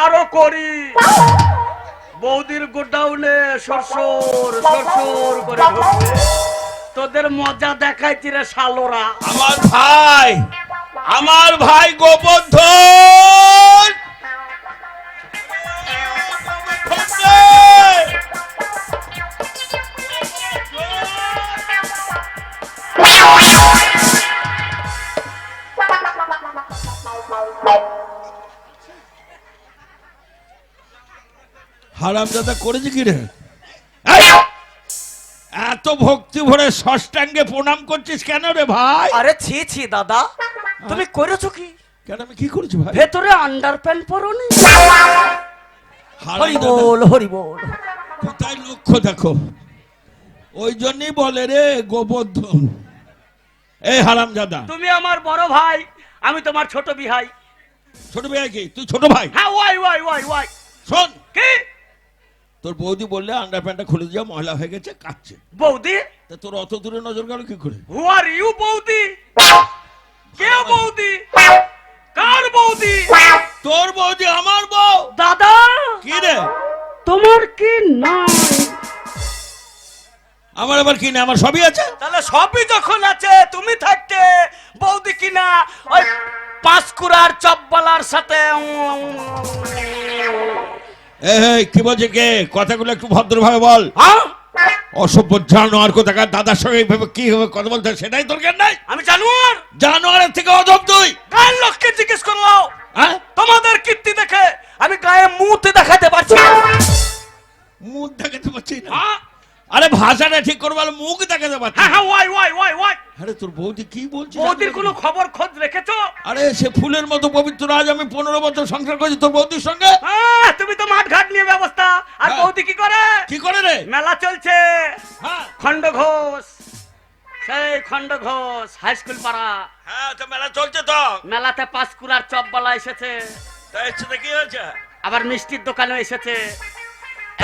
সংসারও করি। বৌদির গোডাউনে সরসর সরসর করে তোদের মজা দেখাইছি রে সালোরা আমার ভাই আমার ভাই গোবর্ধন! হারামজাদা করেছে কি রে? এত ভক্তি ভরে ষষ্ঠাঙ্গে প্রণাম করছিস কেন রে ভাই? আরে ছি ছি দাদা। তুমি করেছ কি? কেন আমি কি করেছি ভাই? ভেতরে আন্ডার প্যান্ট পরনি হরি বল হরি বল। কোথায় লক্ষ্য দেখো? ওই জন্যই বলে রে গোবর্ধন। এই হারামজাদা। তুমি আমার বড় ভাই আমি তোমার ছোট বিহাই। ছোট ভাই কি? তুই ছোট ভাই? হ্যাঁ ওয়াই ওয়াই ওয়াই ওয়াই। শোন। কি? তোর বৌদি বললে আন্ডার প্যান্টটা খুলে দিয়ে ময়লা হয়ে গেছে কাচ্ছে বৌদি তা তোর অত দূরে নজর গেল কি করে হু আর ইউ বৌদি কে বৌদি কার বৌদি তোর বৌদি আমার বউ দাদা কি রে তোমার কি নাই আমার আবার কি না আমার সবই আছে তাহলে সবই যখন আছে তুমি থাকতে বৌদি কিনা ওই পাঁচকুড়ার চপবালার সাথে কি বলছে কে? কথাগুলো একটু ভদ্রভাবে বল। হ্যাঁ? অসভ্য জানোয়ার কোথাকার দাদার সঙ্গে এইভাবে কি হবে কথা বলতে সেটাই দরকার নাই? আমি জানোয়ার। জানোয়ারের থেকে অধম তুই। গায়ের লোককে জিজ্ঞেস করলাও? হ্যাঁ? তোমাদের কীর্তি দেখে আমি গায়ে মুহূর্তে দেখাতে পারছি না। মুখ দেখাতে পারছি না। হ্যাঁ? আরে ভাষাটা ঠিক করব বলে মুখ দেখাতে পারছি হ্যাঁ হ্যাঁ ওয়াই ওয়াই ওয়াই ওয়াই। আরে তোর বৌদি কি বলছিস বৌদির কোনো খবর খোঁজ রেখেছো? আরে সে ফুলের মতো পবিত্র আজ আমি পনেরো বছর সংসার করেছি তোর বৌদির সঙ্গে? হ্যাঁ তুমি তো মাঠ ঘাট নিয়ে ব্যবস্থা। আর হ্যাঁ। বৌদি কি করে? কি করে রে? মেলা চলছে। হ্যাঁ। খণ্ড ঘোষ। সেই খণ্ড ঘোষ হাই স্কুল পাড়া। হ্যাঁ তো মেলা চলছে তো। মেলাতে পাঁচকুড়ার চপবালা এসেছে। তা এসছে কি হয়েছে? আবার মিষ্টির দোকানে এসেছে।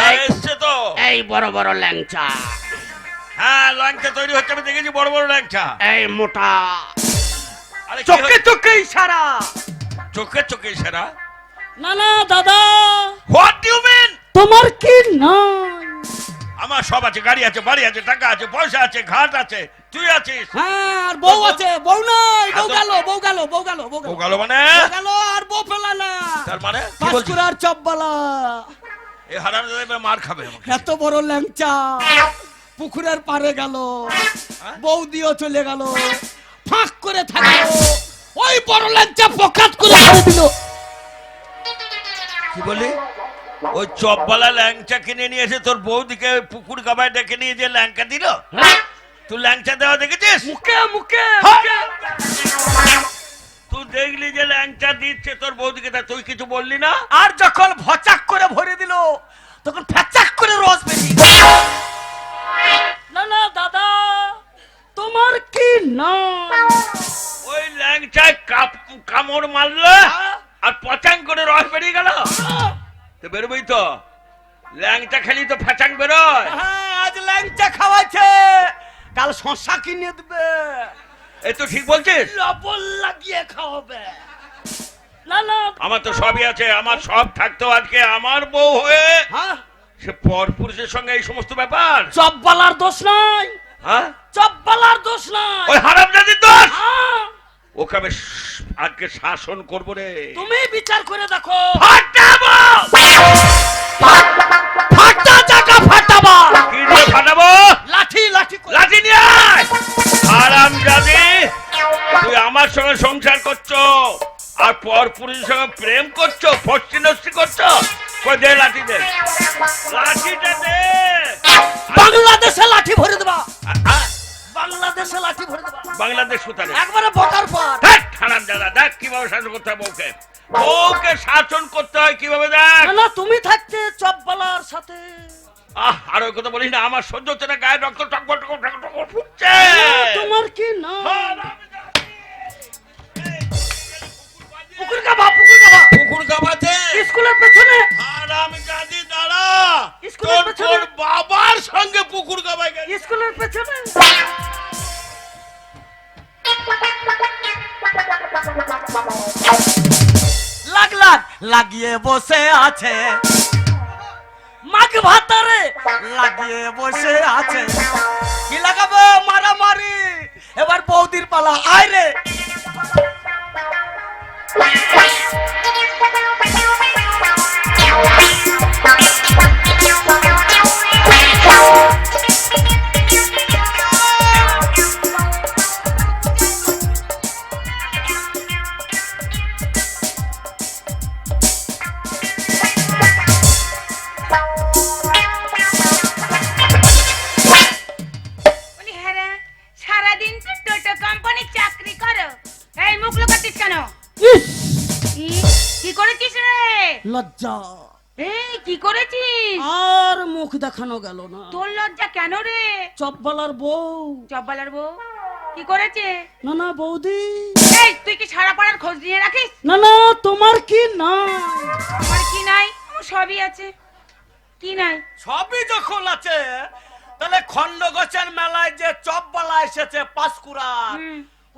এসছে তো। এই বড় বড় ল্যাংচা। হ্যাঁ ল্যাংচা তৈরি হচ্ছে আমি দেখেছি বড় বড় ল্যাংচা। এই মোটা। আরে চোখে? চোখে ইশারা চোখে চোখে সেরা? না না দাদা। হোয়াট ইউ মিন তোমার কি নাই আমার সব আছে গাড়ি আছে বাড়ি আছে টাকা আছে পয়সা আছে ঘাট আছে তুই আছিস? হ্যাঁ আর বউ আছে বউ নাই বউ গেল বউ গেল বউ গেল বউ গেল। মানে? গেল আর বউ পেলা না। তার মানে? পাঁচকুড়ার চপবালা। এই হারাম দাদা মার খাবে এত বড় ল্যাংচা। পুকুরের পারে গেল। হ্যাঁ? বৌদিও চলে গেল। ফাঁক করে থাকল। ওই বড় ল্যাংচা পকাত করে ছেড়ে দিল। কি বলি? ওই চপবালা ল্যাংচা কিনে নিয়েছে তোর বৌদিকে পুকুর গাবায় ডেকে নিয়ে যে ল্যাংচা দিল? তুই ল্যাংচা দেওয়া দেখেছিস? মুখে মুখে হ্যাঁ। দেখলি যে ল্যাংচা দিচ্ছে তোর বৌদিকে তা তুই কিছু বললি না? আর যখন ভচাক করে ভরে দিল তখন ফ্যাচাক করে রস বেরিয়ে না না দাদা তোমার কি না? ওই ল্যাংচায় কাপ কামড় মারলো আর পচাং করে রস বেরিয়ে গেল? তো বেরোবই তো। ল্যাংচা খেলি তো ফ্যাচাং বেরোয়। হ্যাঁ, আজ ল্যাংচা খাওয়াচ্ছে কাল শশা কিনে দেবে। এই তো ঠিক বলছিস? লবণ লাগিয়ে খাওয়াবে। না না। আমার তো সবই আছে আমার সব থাকতো আজকে আমার বউ হয়ে। হ্যাঁ? সে পর পুরুষের সঙ্গে এই সমস্ত ব্যাপার? চপবালার দোষ নাই। হ্যাঁ? চপবালার দোষ নাই। ওই হারাম জাতির দোষ? হ্যাঁ, ওকে আমি আজকে শাসন করব রে। তুমি বিচার করে দেখো। ফাটাবো ফাটা চাকা ফাটাবা কি দিয়ে ফাটাবো? লাঠি নিয়ে হারাম জাতি তুই আমার সঙ্গে সংসার করছ আর পর পুরুষের সঙ্গে প্রেম করছ ফষ্টি নষ্টি করছ দে লাঠি দে। লাঠিটা দে বাংলাদেশে লাঠি ভরে দেবা। বাংলাদেশে লাঠি ভরে দেবা। বাংলাদেশ কোথায় একবারে বটার পর। ধ্যাৎ, হারাম দাদা দেখ কীভাবে শাসন করতে হয় বউকে। বউকে শাসন করতে হয় কীভাবে দেখ। না না তুমি থাকতে চপবালার সাথে। আহ আর ওই কথা বলিস না আমার সহ্য হচ্ছে না গায়ে রক্ত টকবক টকবক ফুটছে। তোমার কি না? পুকুর কাবা পুকুর কাবা। পুকুর গাবাতে স্কুলের পেছনে। দাঁড়া। স্কুলের পেছনে? বাবার সঙ্গে পুকুর গাবায় গেছে। স্কুলের পেছনে। লাগলা লাগ লাগিয়ে বসে আছে। মাগ ভাতারে লাগিয়ে বসে আছে। কি লাগাবো মারামারি? এবার বৌদির পালা। আয় রে। কেন রে? চপবালার বউ। চব্বালার বউ? কি করেছে? না না বৌদি। এই তুই কি সারা পাড়ার খোঁজ নিয়ে রাখিস? না না তোমার কি না আমার কি নাই? আমার সবই আছে। কি নাই? সবই যখন আছে তাহলে খন্ডগোছের মেলায় যে চপবালা এসেছে পাঁশকুড়া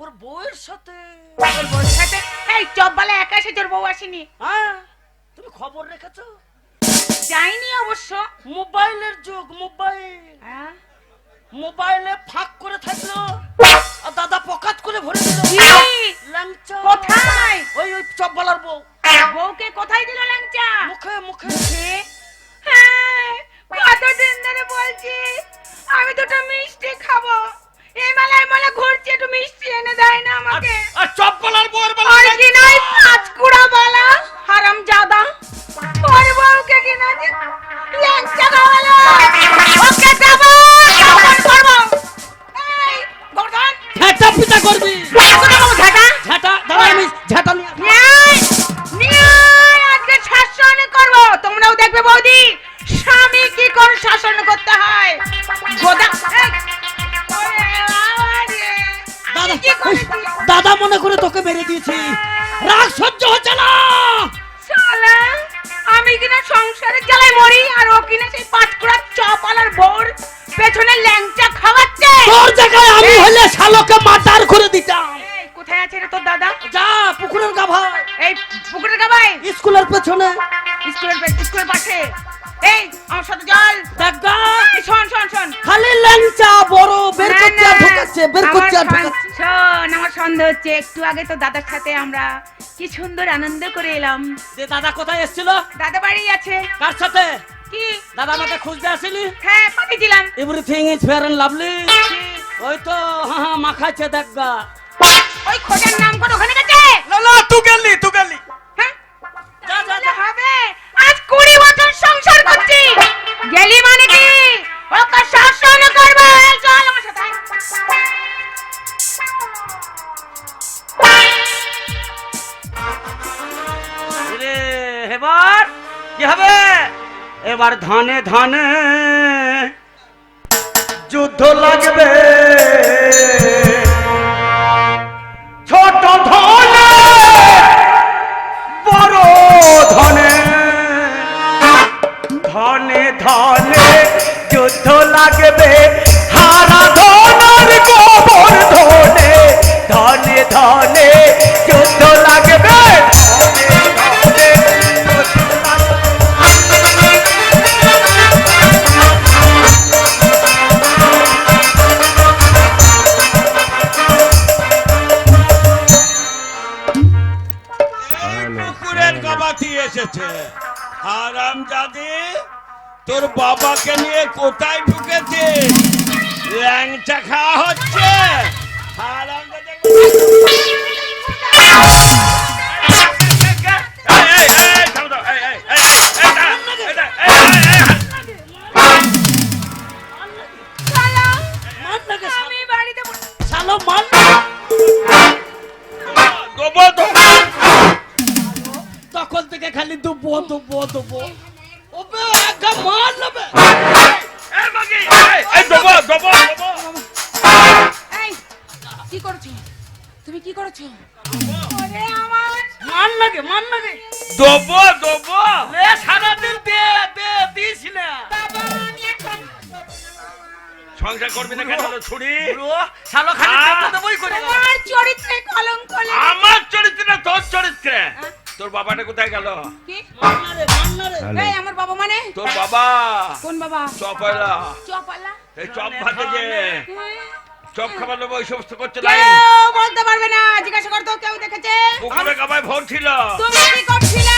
ওর বউয়ের সাথে। তোর বউর সাথে? এই চব্বালা একা এসে তোর বউ আসেনি। হ্যাঁ তুমি খবর রেখেছো? যাইনি অবশ্য। মোবাইলের যুগ মোবাইল। হ্যাঁ? মোবাইলে ফাঁক করে থাকল। আর দাদা পকাত করে ভরে দিল। ল্যাংচা। কোথায়? ওই ওই চপবালার বউ। বউকে কোথায় দিল ল্যাংচা? মুখে মুখে। মুখে? হ্যাঁ, কতদিন ধরে বলছি আমি দুটো মিষ্টি খাব। খাওয়াচ্ছে? তোর জায়গায় আমি হলে শালকে মাটার করে দিতাম। কোথায় আছে রে তোর দাদা? যা পুকুরের গাভা এই পুকুরের গাবাই স্কুলের পেছনে। স্কুলের স্কুলের পাশে। এই আমার সাথে চল। এই, শোন শোন শোন। খালি ল্যাংচা বড় বের না, ঢুকাচ্ছে বের সন- ঢুকাচ্ছে। শোন আমার সন্দেহ হচ্ছে একটু আগে তো দাদার সাথে আমরা কি সুন্দর আনন্দ করে এলাম। যে দাদা কোথায় এসেছিল? দাদা বাড়ি আছে। কার সাথে? কি? দাদা আমাকে খুঁজতে আসিলি হ্যাঁ পাঠিয়েছিলাম। Everything is fair and lovely ওই তো হ্যাঁ হ্যাঁ মাখাচ্ছে দেখ গা। ওই খোঁজার নাম করে ওখানে গেছে? না না তুই গেলি তুই গেলি। হ্যাঁ? যা, যা, তাহলে হবে। আজ কুড়ি বছর সংসার করছি। গেলি মানে কি? ওকে শাসন এবার ধানে ধানে যুদ্ধ লাগবে। ছোট ধনে বড় ধনে। ধনে ধনে তোর বাবাকে নিয়ে কোথায় করছ? ওরে আমার মান নাগে মান নাগে দেবো, দেবো। লে সারাদিন দে দে দিস না বাবা আমি এখন সংসার করবি না কেন ছুরি? শালো খালি আহ! দেবই করে তোমার চরিত্রে কলঙ্ক আমার চরিত্রে তোর চরিত্রে? হ্যাঁ? তোর বাবাটা কোথায় গেল? এই আমার বাবা মানে? তোর বাবা? কোন বাবা? চপালা। এই চপ ভাতে যে চপ খাবার নেব ওই সমস্ত করছে কেউ বলতে পারবে না জিজ্ঞাসা করতো কেউ দেখেছে? পুকুরের গাবায় ভোর ছিল। তুমি কি করছিলে?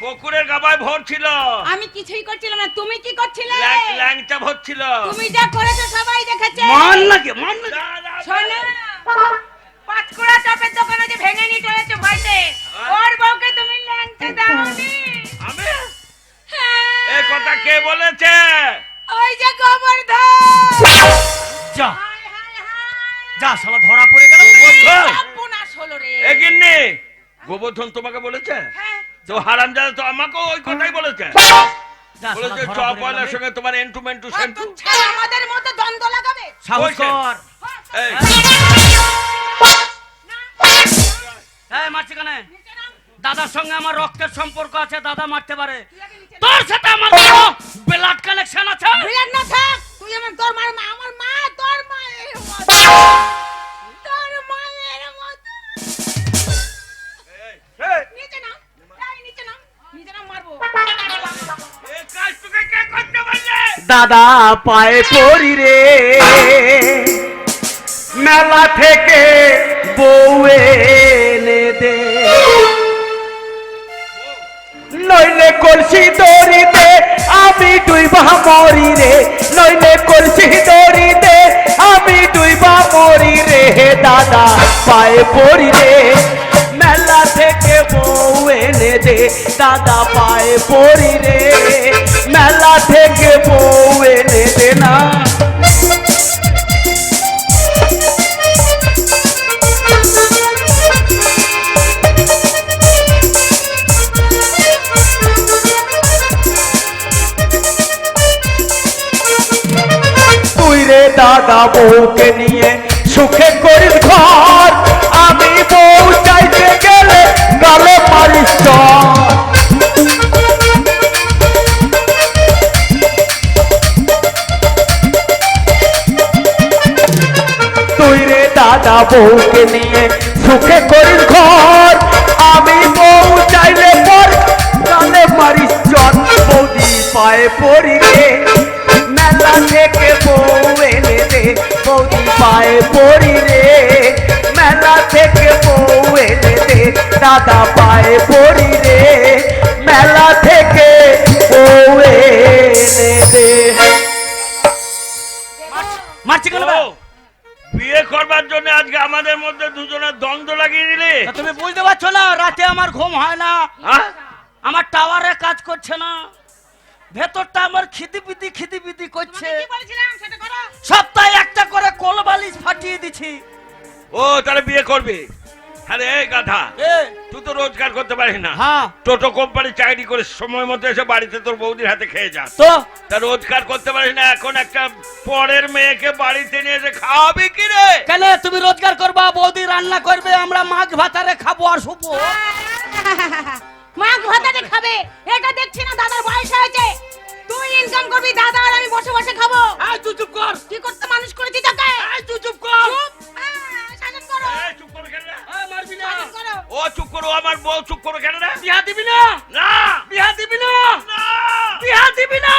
পুকুরের গাবায় ভোর ছিল। আমি কিছুই করছিলাম না তুমি কি করছিলে? ল্যাং- ভোর ছিল। তুমি যা করেছ সবাই দেখেছে। মান মান। শোনো পাঁচকুড়া চপের দোকানে যে ভেঙে নিয়ে চলেছে ভয়তে ওর বউকে তুমি দাওনি। আমি? হ্যাঁ। এই কথা কে বলেছে? ওই যে গোবর্ধন। যা। হায়, হায়, হায়। যা শালা ধরা পড়ে গেল গোবর্ধন! সর্বনাশ হলো রে। এ গোবর্ধন তোমাকে বলেছে? হ্যাঁ। তো তো আমাকেও ওই কথাই বলেছে। বলেছে সঙ্গে তোমার এন্টু মেন্টু সেন্টু। আমাদের মতো দ্বন্দ্ব লাগাবে। সাহস কর। এই। এই মারছি কেন? দাদার সঙ্গে আমার রক্তের সম্পর্ক আছে দাদা মারতে পারে। তোর সাথে আমার দাদা পায়ে পড়ি রে। মেলা থেকে বউ এনে দে। নইলে কলসি দড়িতে আমি ডুইবা মরি রে। নইলে কলসি দড়িতে আমি ডুইবা মরি রে। দাদা পায়ে পড়ি রে। মেলা থেকে বউ এনে দে। দাদা পায়ে পড়ি রে। দাদা বউকে নিয়ে সুখে করিস ঘর। আমি বউ চাইতে গেলে গালে মারিস তুই রে দাদা বউকে নিয়ে সুখে করিস ঘর। আমি বউ চাইলে পর গালে মারিস চট বৌদি পায়ে পড়ি রে মেলা থেকে পায়ে পড়ি রে। মেলা থেকে বউ এনে দে দাদা পায়ে পড়ি রে। মেলা থেকে বউ এনে দে মারছি কেন বিয়ে করবার জন্য আজকে আমাদের মধ্যে দুজনের দ্বন্দ্ব লাগিয়ে দিলে? তুমি বুঝতে পারছ না রাতে আমার ঘুম হয় না? আমার টাওয়ারে কাজ করছে না। ভেতরটা আমার খিদিপিদি খিদিপিদি করছে। কি বলেছিলাম? সপ্তাহে একটা করে কোলবালিশ ফাটিয়ে দিছি। ও তাহলে বিয়ে করবি? আরে এই গাধা তুই তো রোজগার করতে পারিস না। হ্যাঁ। টোটো কোম্পানি চাকরি করে সময় মতো এসে বাড়িতে তোর বৌদির হাতে খেয়ে যাস তো? তা রোজগার করতে পারিস না এখন একটা পরের মেয়েকে বাড়িতে নিয়ে এসে খাওয়াবি কি রে? কেন তুমি রোজগার করবা? বৌদি রান্না করবে আমরা মাছ ভাতারে খাব আর শুবো। মাছ ভাতাতে খাবে। এটা দেখছি না দাদার বয়স হয়েছে। তুই ইনকাম করবি দাদা আর আমি বসে বসে খাব। এই তুই চুপ কর। কি করতে মানুষ করেছি তোকে? এই তুই চুপ কর। চুপ। শাসন করো। এই, চুপ করে কেন এই, মারবি না। ও চুপ করো আমার বউ চুপ করো কেন রে? বিয়া দিবি না? না। বিয়া দিবি না? না। বিয়া দিবি না?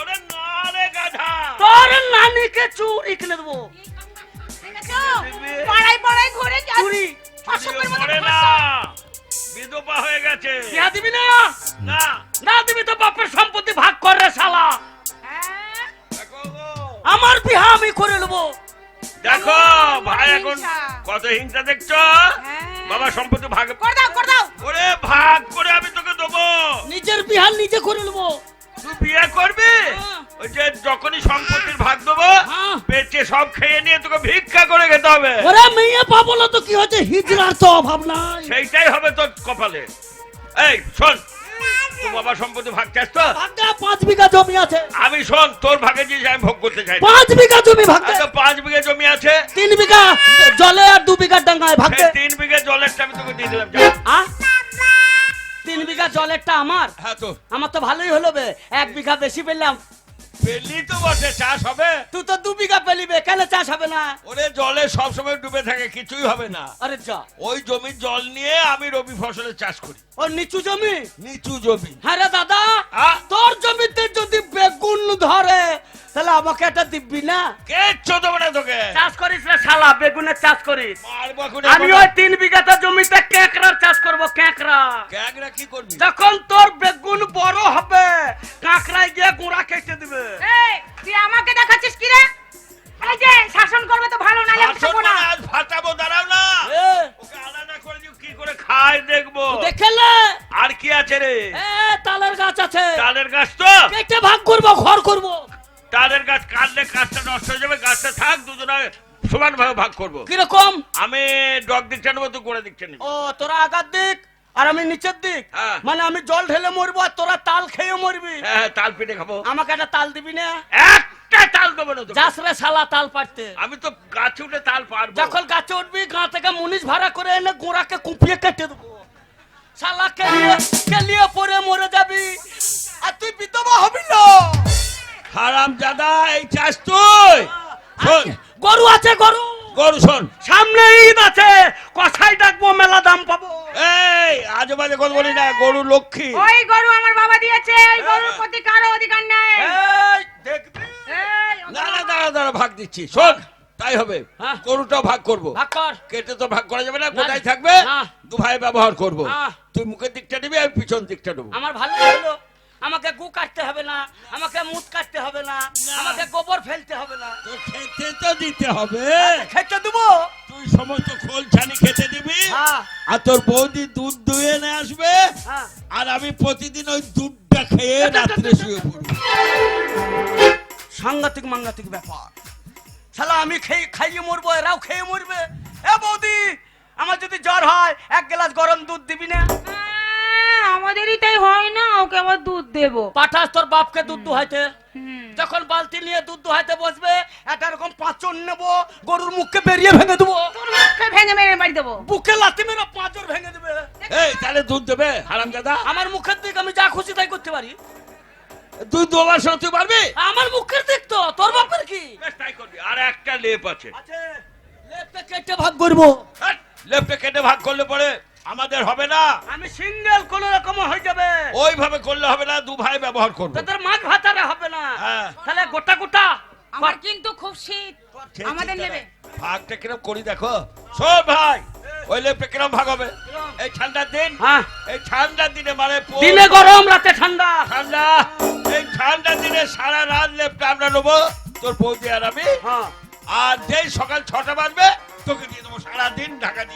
ওরে না রে গাধা। তোর নানিকে চুরি কিনে দেবো। পাড়ায় পাড়ায় ঘুরে। চুরি। অসভ্যের মতো না। বিধবা হয়ে গেছে বিয়া দিবি না না না দিবি তো বাপের সম্পত্তি ভাগ করে শালা? দেখো গো। আমার বিহা আমি করে নেব দেখো ভাই এখন। কত হিংসা দেখছ হ্যাঁ। বাবা সম্পত্তি ভাগ করে দাও করে দাও ওরে ভাগ করে আমি তোকে দেবো নিজের বিহা নিজে করে নেব তুই বিয়ে করবি হ্যাঁ। ওই যে যখনই সম্পত্তির ভাগ দেবো হ্যাঁ। বেচে সব খেয়ে নিয়ে তোকে ভিক্ষা করে খেতে হবে। ওরে মেয়ে পাবো না তো কি হচ্ছে হিজড়ার তো অভাব নাই। সেইটাই হবে তোর কপালে। এই শোন বাবা সম্পত্তি ভাগ চাস তো? পাঁচ বিঘা জমি আছে। আমি শোন তোর ভাগে জিনিস আমি ভোগ করতে চাই। পাঁচ বিঘা জমি ভাগতে আচ্ছা পাঁচ বিঘে জমি আছে। তিন বিঘা জলে আর দু বিঘা ডাঙ্গায় ভাগতে সেই তিন বিঘে জলেরটা আমি তোকে দিয়ে দিলাম যা। তিন বিঘা জলেরটা আমার? হ্যাঁ তো। আমার তো ভালোই হলো বে। এক বিঘা বেশি পেলাম পেলি তো বটে চাষ হবে। তুই তো দু বিঘা পেলিবে কেন চাষ হবে না? ওরে জলে সবসময় ডুবে থাকে কিছুই হবে না। আরে যা। ওই জমির জল নিয়ে আমি রবি ফসলের চাষ করি। ও নিচু জমি? নিচু জমি। হ্যাঁ রে দাদা তোর জমিতে যদি বেগুন ধরে তাহলে আমাকে একটা দিবি না? কিচ্ছু দেবো না তোকে। চাষ করিস রে শালা বেগুনের চাষ করিস। আমি ওই তিন বিঘাতে জমিতে কেঁকড়ার চাষ করব কেঁকড়া ক্যাংরা কি করবি? যখন তোর বেগুন বড় হবে কাঁকড়ায় গিয়ে গুঁড়া কেটে দিবে। এই তুই আমাকে দেখাচ্ছিস কি রে? এই যে শাসন করবে তো ভালো না আমি না। মানে আজ ফাটাবো দাঁড়াও না। ওকে আলাদা করে দিও কি করে খায় দেখব। দেখেলে? আর কি আছে রে? এ তালের গাছ আছে। তালের গাছ তো? কেটে ভাগ করব ঘর করব। তালের গাছ কাটলে গাছটা নষ্ট হয়ে যাবে গাছটা থাক দুজনে সমান ভাবে ভাগ করব। কীরকম? আমি ডগ দিকটা নেব তুই করে দিকটা নিবি। ও তোরা আগার দিক। আর আমি নিচের দিক। হ্যাঁ। মানে আমি জল ঢেলে মরবো আর তোরা তাল খেয়ে মরবি। হ্যাঁ হ্যাঁ, তাল পিঠে খাব। আমাকে একটা তাল দিবি না? একটা তাল দেবো না তোকে। যাস রে শালা তাল পাড়তে। আমি তো গাছে উঠে তাল পারব যখন গাছে উঠবি গা থেকে মুনিশ ভাড়া করে এনে গোড়াকে কুপিয়ে কেটে দেবো। শালা কেলিয়ে কেলিয়ে পরে মরে যাবি। আর তুই বিধবা হবি না। হারাম দাদা এই চাষ তুই। শোন। গরু আছে গরু। গরু শোন। সামনে ঈদ আছে। কষাই ডাকবো মেলা দাম পাবো। এই আজে বাজে কথা বলি না গরু লক্ষ্মী। ওই গরু আমার বাবা দিয়েছে ওই গরুর প্রতি কারও অধিকার নেই। এই দেখবি না না দাঁড়া দাঁড়া ভাগ দিচ্ছি। শোন তাই হবে। হ্যাঁ। গরুটাও ভাগ করব। ভাগ কর। কেটে তো ভাগ করা যাবে না কোথায় থাকবে। দু ভাই ব্যবহার করব। তুই মুখের দিকটা নিবি আমি পিছন দিকটা নেব। আমার ভালো হলো আমাকে গু কাটতে হবে না আমাকে মুখ কাটতে হবে না না। আমাকে গোবর ফেলতে হবে না। খেতে তো দিতে হবে। খেতে দেবো। তুই সমস্ত খোল ছানি খেতে দিবি? হ্যাঁ। আর তোর বৌদি দুধ দুয়ে নিয়ে আসবে? হ্যাঁ। আর আমি প্রতিদিন ওই দুধটা খেয়ে রাত্রে শুয়ে পড়ব। সাংঘাতিক মাঙ্গাতিক ব্যাপার। শালা আমি খেয়ে খাইয়ে মরবো এরাও খেয়ে মরবে। এ বৌদি আমার যদি জ্বর হয় এক গ্লাস গরম দুধ দিবি না? আমাদেরই তাই হয় না ওকে আবার দুধ দেবো। পাঠাস তোর বাপকে দুধ দুহাইতে। যখন বালতি নিয়ে দুধ দুহাইতে বসবে একটা এরকম পাঁচন নেব গরুর মুখকে বেরিয়ে ভেঙে দেবো। ভেঙে মেরে বাড়ি দেবো। বুকে লাথি মেরে পাঁচর ভেঙে দেবে। এই তাহলে দুধ দেবে হারাম দাদা। আমার মুখের দিক আমি যা খুশি তাই করতে পারি। দুধ দেওয়ার সময় তুই পারবি? আমার মুখের দিক তো তোর বাপের কি? বেশ তাই করবি। আর একটা লেপ আছে। আছে। লেপটা কেটে ভাগ করব। লেপটা কেটে ভাগ করলে পরে আমাদের হবে না। আমি সিঙ্গেল কোন রকম হয়ে যাবে। ওইভাবে করলে হবে না দু ভাই ব্যবহার করব। তোদের মাছ ভাতারে হবে না। হ্যাঁ। তাহলে গোটা গোটা আমার কিন্তু খুব শীত। আমাদের নেবে। ভাগটা কিরম করি দেখো। শোন ভাই ওই লেপটা কিরম ভাগ হবে? এই ঠান্ডার দিন হ্যাঁ। এই ঠান্ডার দিনে মানে দিনে গরম রাতে ঠান্ডা। ঠান্ডা। এই ঠান্ডার দিনে সারা রাত লেপটা আমরা নেব তোর বৌদি আর আমি। হ্যাঁ। আর যেই সকাল ছটা বাজবে তোকে দিয়ে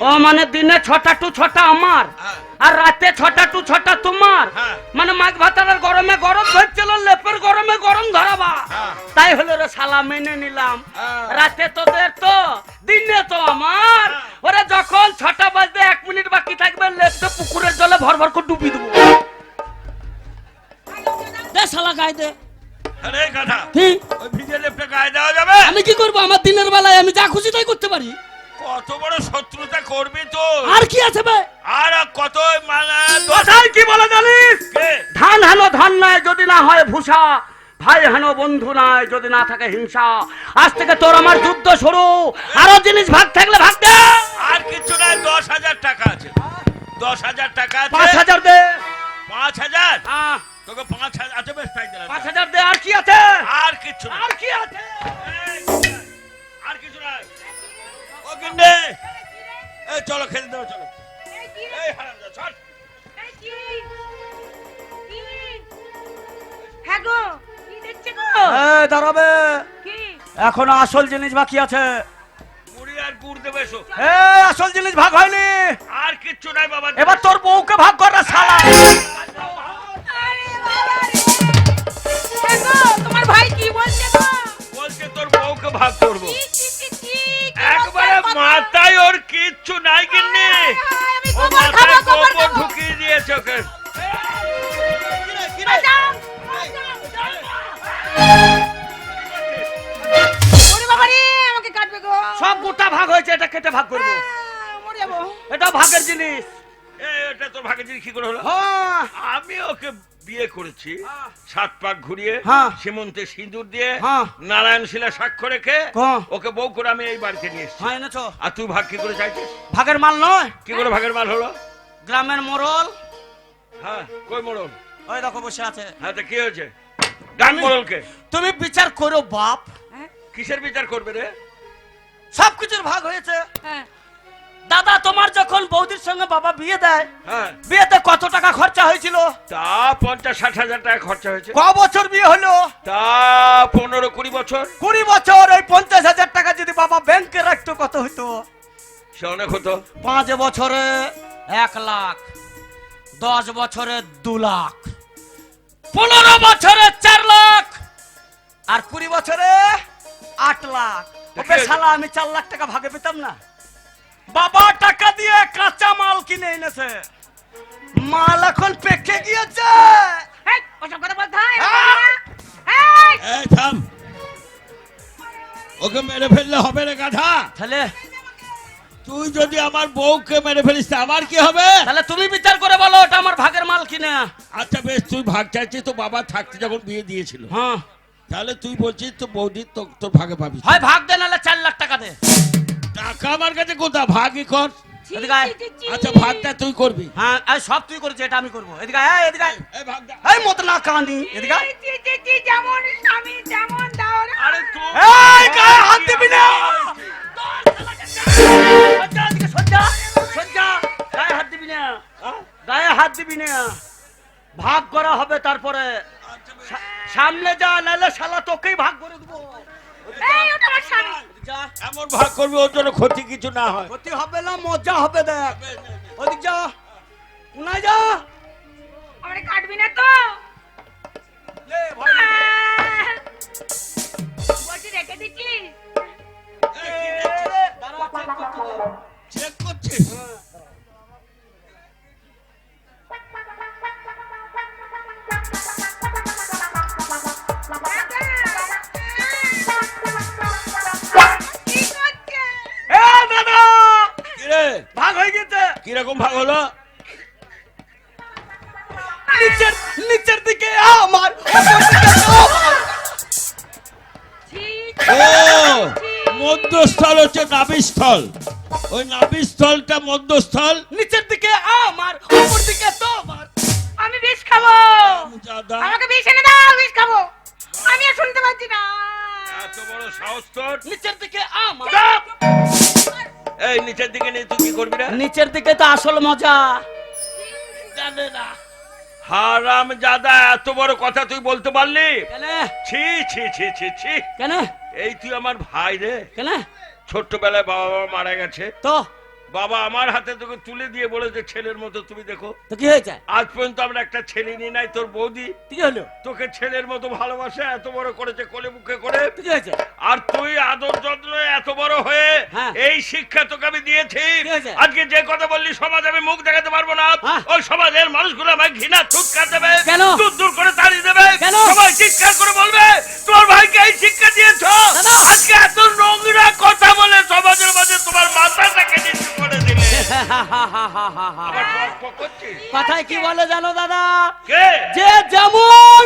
ও মানে দিনে ছটা টু ছটা আমার হ্যাঁ। আর রাতে ছটা টু ছটা তোমার হ্যাঁ। মানে মাছ ভাতারের গরমে গরম ধরছিল লেপের গরমে গরম ধরাবা হ্যাঁ। তাই হলো রে শালা মেনে নিলাম। রাতে তোদের তো দিনে তো আমার। ওরে যখন ছটা বাজতে এক মিনিট বাকি থাকবে লেপটা পুকুরের জলে ভর ভর করে ডুবি দেবো দে শালা গায়ে দে আরে গাধা কি? ওই ভিজে লেপটা গায়ে দেওয়া যাবে আমি কি করব আমার দিনের বেলায় আমি যা খুশি তাই করতে পারি কত বড় শত্রুতা করবি তো? আর কি আছে বে? আর কত মানা কথাই কি বলে জানিস? ধান হেন ধান নাই যদি না হয় ভূষা ভাই হানো বন্ধু নাই যদি না থাকে হিংসা। আজ থেকে তোর আমার যুদ্ধ শুরু। আরও জিনিস ভাগ থাকলে ভাগ দে। আর কিছু নাই দশ হাজার টাকা আছে। দশ হাজার টাকা আছে। পাঁচ হাজার দে। পাঁচ হাজার? তোকে পাঁচ হাজার আছে বেশ তাই দিলাম। পাঁচ হাজার দে আর কি আছে? আর কিছু আর কি আছে? গিন্ডে এই চলো খেতে দেবো চলো। এই কি রে? চল। এই কি? কি? হ্যাঁ গো কি দেখছে গো? দাঁড়াবে। এখন আসল জিনিস বাকি আছে। মুড়ি আর গুড় দেবে এসো। আসল জিনিস ভাগ হয়নি। আর কিচ্ছু নাই বাবা। এবার তোর বউকে ভাগ করেছি হ্যাঁ। সাত পাক ঘুরিয়ে হ্যাঁ। সীমন্তে সিঁদুর দিয়ে হ্যাঁ। নারায়ণ শিলা সাক্ষ্য রেখে হ্যাঁ। ওকে বউ করে আমি এই বাড়িতে নিয়ে এসেছি। হ্যাঁ আর তুই ভাগ কি করে চাইছিস? ভাগের মাল নয়। কি করে ভাগের মাল হলো? গ্রামের মোড়ল। হ্যাঁ কই মোড়ল? ওই দেখো বসে আছে। হ্যাঁ তা কি হয়েছে? ডান মোড়লকে। তুমি বিচার করো বাপ। কিসের বিচার করবে রে? সব কিছুর ভাগ হয়েছে। হ্যাঁ। দাদা তোমার যখন বৌদির সঙ্গে বাবা বিয়ে দেয় হ্যাঁ। বিয়েতে কত টাকা খরচা হয়েছিল? তা পঞ্চাশ ষাট হাজার টাকা খরচা হয়েছে। ক বছর বিয়ে হলো? তা পনেরো কুড়ি বছর। কুড়ি বছর ওই পঞ্চাশ হাজার টাকা যদি বাবা ব্যাংকে রাখতো কত হইতো? সে অনেক হতো। পাঁচ বছরে এক লাখ দশ বছরে দু লাখ পনেরো বছরে চার লাখ আর কুড়ি বছরে আট লাখ। শালা আমি চার লাখ টাকা ভাগে পেতাম না। বাবা টাকা দিয়ে কাঁচা মাল কিনে এনেছে। মাল এখন পেকে গিয়েছে। হয়। এই, এই থাম। ওকে মেরে ফেললে হবে রে গাধা। তাহলে? তুই যদি আমার বউকে মেরে ফেলিস আমার কি হবে? তাহলে তুমি বিচার করে বলো ওটা আমার ভাগের মাল কিনে। আচ্ছা বেশ তুই ভাগ চাইছিস তো বাবা থাকতে যখন বিয়ে দিয়েছিল। হ্যাঁ। তাহলে তুই বলছিস তো বৌদি তোর ভাগে পাবি। হয় ভাগ দে নাহলে চার লাখ টাকা দে। টাকা আমার কাছে কোথা ভাগই কর এদিকে আয়। আচ্ছা ভাগটা তুই করবি। হ্যাঁ আর সব তুই করেছিস এটা আমি করব। এদিকে আয়, এদিকে আয়। এই ভাগ এই মত না কানি এদিকে আয়। ছি, ছি, ছি, যেমন স্বামী তেমন দাও আরে তুই এই গায়ে হাত দিবি না। সজ্জা, এদিকে সজ্জা, সজ্জা, গায়ে হাত দিবি না। গায়ে হাত দিবি না। ভাগ করা হবে তারপরে। সা- সামনে যা নাহলে শালা তোকেই ভাগ করে দেবো এই, ওটা আমার স্বামী। যা এমন ভাগ করবি ওর জন্য ক্ষতি কিছু না হয়। ক্ষতি হবে না মজা হবে দেখ। ওদিক যা। উনায় যা। আমারে কাটবি না তো। লে, ভয়। রেখে দিচ্ছি চেক করছিস? কীরকম ভাগ হলো নিচের নিচের দিকে আমার ও মধ্যস্থল হচ্ছে নাভিস্থল। ওই নাভিস্থলটা মধ্যস্থল। নিচের দিকে আমার উপর দিকে তোমার। আমি বিষ খাব। আমাকে বিষ এনে দাও বিষ খাব। আমি শুনতে পাচ্ছি না। এত বড় সাহস তোর। নিচের দিকে আমার। এই নিচের দিকে নিয়ে তুই কি করবি না নিচের দিকে তো আসল মজা। জানে না হারাম জাদা এত বড় কথা তুই বলতে পারলি? ছি ছি ছি ছি ছি। কেন? এই তুই আমার ভাই রে। কেন? ছোট্টবেলায় বাবা মা মারা গেছে। তো? বাবা আমার হাতে তোকে তুলে দিয়ে বলেছে ছেলের মতো তুমি দেখো তো কি হয়েছে আজ পর্যন্ত আমরা একটা ছেলে নিয়ে নাই তোর বৌদি কি হলো তোকে ছেলের মতো ভালোবাসে এত বড় করেছে কোলে মুখে করে কি হয়েছে আর তুই আদর যত্ন এত বড় হয়ে হ্যাঁ। এই শিক্ষা তোকে আমি দিয়েছি কি হয়েছে? আজকে যে কথা বললি সমাজ আমি মুখ দেখাতে পারব না হ্যাঁ। ওই সমাজের মানুষগুলো আমায় ঘৃণা ছুটকার দেবে কেন? দূর দূর করে তাড়িয়ে দেবে কেন? সবাই চিৎকার করে বলবে তোর ভাইকে এই শিক্ষা দিয়েছ দাদা! আজকে এত নোংরা কথা বলে সমাজের মাঝে তোমার মাথাটাকে নিচু করে দিলে? কথায় কি বলে জানো দাদা? যে যেমন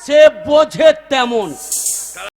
সে বোঝে তেমন।